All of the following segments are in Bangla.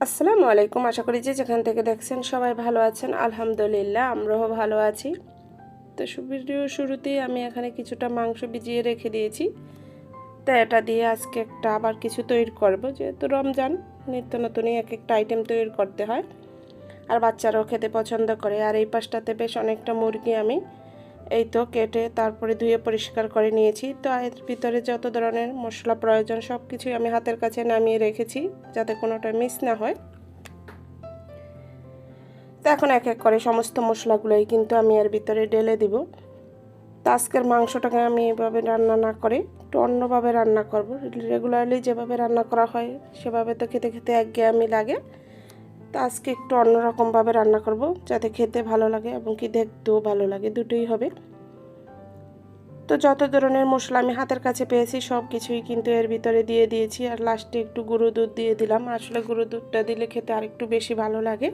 আসসালামু আলাইকুম। আশা করি যে যেখান থেকে দেখছেন সবাই ভালো আছেন। আলহামদুলিল্লাহ, আমরাও ভালো আছি। তো ভিডিও শুরুতেই আমি এখানে কিছুটা মাংস ভিজিয়ে রেখে দিয়েছি। তো এটা দিয়ে আজকে একটা আবার কিছু তৈরি করব। যেহেতু রমজান, নিত্য নতুনই এক একটা আইটেম তৈরি করতে হয়। আর বাচ্চারাও খেতে পছন্দ করে। আর এই পাশটাতে বেশ অনেকটা মুরগি আমি এই তো কেটে তারপরে ধুয়ে পরিষ্কার করে নিয়েছি। তো এর ভিতরে যত ধরনের মশলা প্রয়োজন সব কিছুই আমি হাতের কাছে নামিয়ে রেখেছি যাতে কোনোটা মিস না হয়। তো এখন এক এক করে সমস্ত মশলাগুলোই কিন্তু আমি এর ভিতরে ঢেলে দিব। তো আজকের মাংসটাকে আমি এভাবে রান্না না করে একটু অন্যভাবে রান্না করব। রেগুলারলি যেভাবে রান্না করা হয় সেভাবে তো খেতে খেতে একঘেয়ে আমি লাগে। তো আজকে একটু অন্যরকমভাবে রান্না করব, যাতে খেতে ভালো লাগে এবং কি দেখতেও ভালো লাগে, দুটোই হবে। তো যত ধরনের মশলা আমি হাতের কাছে পেয়েছি, সব কিছুই কিন্তু এর ভিতরে দিয়ে দিয়েছি। আর লাস্টে একটু গুঁড়ো দুধ দিয়ে দিলাম। আসলে গুঁড়ো দুধটা দিলে খেতে আর একটু বেশি ভালো লাগে।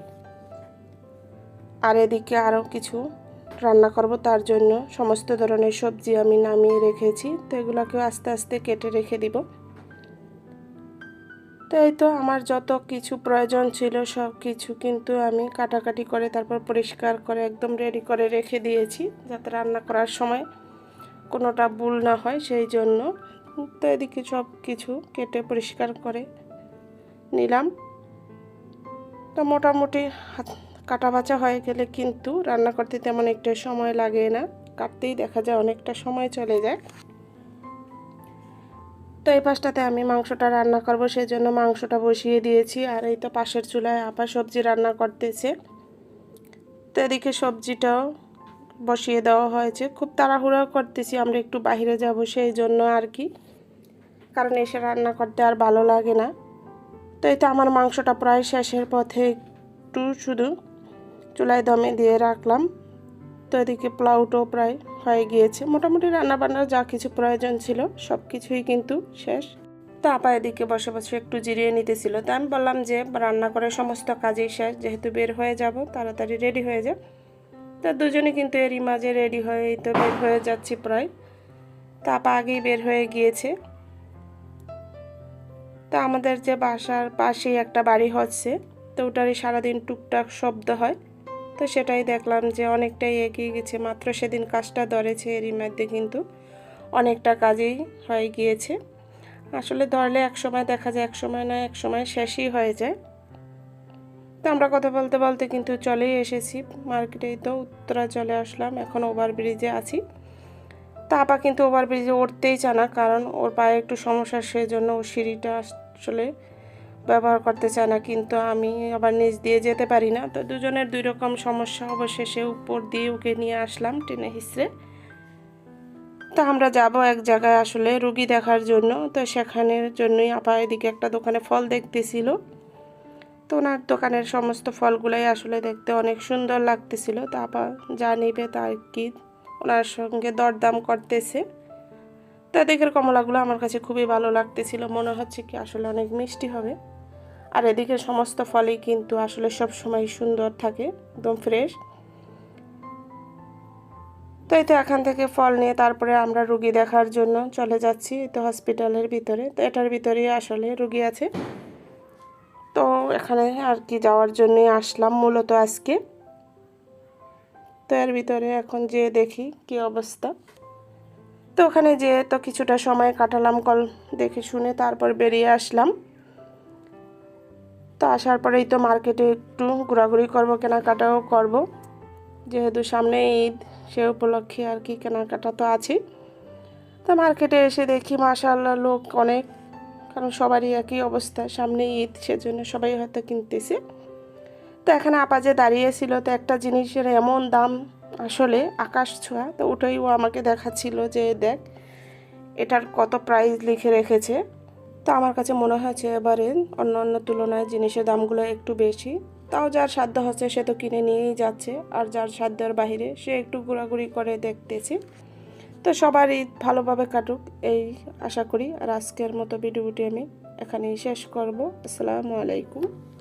আর এদিকে আরও কিছু রান্না করব, তার জন্য সমস্ত ধরনের সবজি আমি নামিয়ে রেখেছি। তো এগুলোকেও আস্তে আস্তে কেটে রেখে দিব। তো এই তো আমার যত কিছু প্রয়োজন ছিল সব কিছু কিন্তু আমি কাটাকাটি করে তারপর পরিষ্কার করে একদম রেডি করে রেখে দিয়েছি যাতে রান্না করার সময় কোনোটা ভুল না হয় সেই জন্য। তো এদিকে সব কিছু কেটে পরিষ্কার করে নিলাম। তো মোটামুটি কাটা বাছা হয়ে গেলে কিন্তু রান্না করতে তেমন একটা সময় লাগে না। কাটতেই দেখা যায় অনেকটা সময় চলে যায়। তো এই পাশটাতে আমি মাংসটা রান্না করব সেই জন্য মাংসটা বসিয়ে দিয়েছি। আর এই তো পাশের চুলায় আপা সবজি রান্না করতেছে। তো এদিকে সবজিটাও বসিয়ে দেওয়া হয়েছে। খুব তাড়াহুড়ো করতেছি, আমরা একটু বাহিরে যাব সেই জন্য আর কি। কারণ এসে রান্না করতে আর ভালো লাগে না। তো এই তো আমার মাংসটা প্রায় শেষের পথে একটু শুধু চুলায় দমে দিয়ে রাখলাম। তো এদিকে প্রায় হয়ে গিয়েছে। মোটামুটি রান্নাবান্নার যা কিছু প্রয়োজন ছিল সব কিছুই কিন্তু শেষ। তো আপা এদিকে বসে বসে একটু জিরিয়ে নিতেছিল। তো আমি বললাম যে, রান্না করে সমস্ত কাজেই শেষ, যেহেতু বের হয়ে যাব, তাড়াতাড়ি রেডি হয়ে যা। তো দুজনে কিন্তু এরই মাঝে রেডি হয়েই তো বের হয়ে যাচ্ছি প্রায়। তো আপা আগেই বের হয়ে গিয়েছে। তো আমাদের যে বাসার পাশেই একটা বাড়ি হচ্ছে, তো ওটারই সারাদিন টুকটাক শব্দ হয়। তো সেটাই দেখলাম যে অনেকটাই এগিয়ে গেছে। মাত্র সেদিন কাজটা ধরেছে, এরই মধ্যে কিন্তু অনেকটা কাজেই হয়ে গিয়েছে। আসলে ধরলে এক সময় দেখা যায়, এক সময় না এক সময় শেষই হয়ে যায়। তো আমরা কথা বলতে বলতে কিন্তু চলেই এসেছি। মার্কেটেই তো উত্তরা চলে আসলাম, এখন ওভারব্রিজে আছি। তা আপা কিন্তু ওভারব্রিজে উঠতেই চায় না, কারণ ওর পায়ে একটু সমস্যা, সেজন্য ও সিঁড়িটা আসলে ব্যবহার করতে চায় না, কিন্তু আমি আবার নিচ দিয়ে যেতে পারি না। তো দুজনের দুই রকম সমস্যা অবশেষে উপর দিয়ে ওকে নিয়ে আসলাম টেনে হিসড়ে তো আমরা যাব এক জায়গায় আসলে রুগী দেখার জন্য। তো সেখানের জন্যই আপা এদিকে একটা দোকানে ফল দেখতেছিল। তো ওনার দোকানের সমস্ত ফলগুলাই আসলে দেখতে অনেক সুন্দর লাগতেছিল। তো আপা যা নিবে তার কি ওনার সঙ্গে দরদাম করতেছে। তো এদিকের কমলাগুলো আমার কাছে খুবই ভালো লাগতেছিল। মনে হচ্ছে কি আসলে অনেক মিষ্টি হবে। আর এদিকে সমস্ত ফলই কিন্তু আসলে সব সময় সুন্দর থাকে, একদম ফ্রেশ তো এই তো এখান থেকে ফল নিয়ে তারপরে আমরা রুগী দেখার জন্য চলে যাচ্ছি তো হসপিটালের ভিতরে। তো এটার ভিতরেই আসলে রুগী আছে। তো এখানে আর কি যাওয়ার জন্যই আসলাম মূলত আজকে। তো এর ভিতরে এখন যে দেখি কি অবস্থা। তো ওখানে যেয়ে তো কিছুটা সময় কাটালাম কল দেখে শুনে তারপর বেরিয়ে আসলাম। তো আসার পরেই তো মার্কেটে একটু ঘোরাঘুরি করব, কেনাকাটাও করব। যেহেতু সামনে ঈদ, সে উপলক্ষে আর কি কেনাকাটা তো আছে তো মার্কেটে এসে দেখি মাশাল্লাহ লোক অনেক, কারণ সবারই একই অবস্থা, সামনে ঈদ সেজন্য সবাই হয়তো কিনতেছে। তো এখানে আপা যে দাঁড়িয়েছিল তো একটা জিনিসের এমন দাম আসলে আকাশ ছোঁয়া, তো ওটাই ও আমাকে দেখাচ্ছিল যে দেখ, এটার কত প্রাইস লিখে রেখেছে। তো আমার কাছে মনে হয়েছে এবারে অন্য অন্য তুলনায় জিনিসের দামগুলো একটু বেশি। তাও যার সাধ্য হচ্ছে সে তো কিনে নিয়েই যাচ্ছে, আর যার সাধ্যের বাহিরে সে একটু ঘোরাঘুরি করে দেখতেছে। তো সবারই ভালোভাবে কাটুক, এই আশা করি। আর আজকের মতো ভিডিওটি আমি এখানেই শেষ করব। আসসালামু আলাইকুম।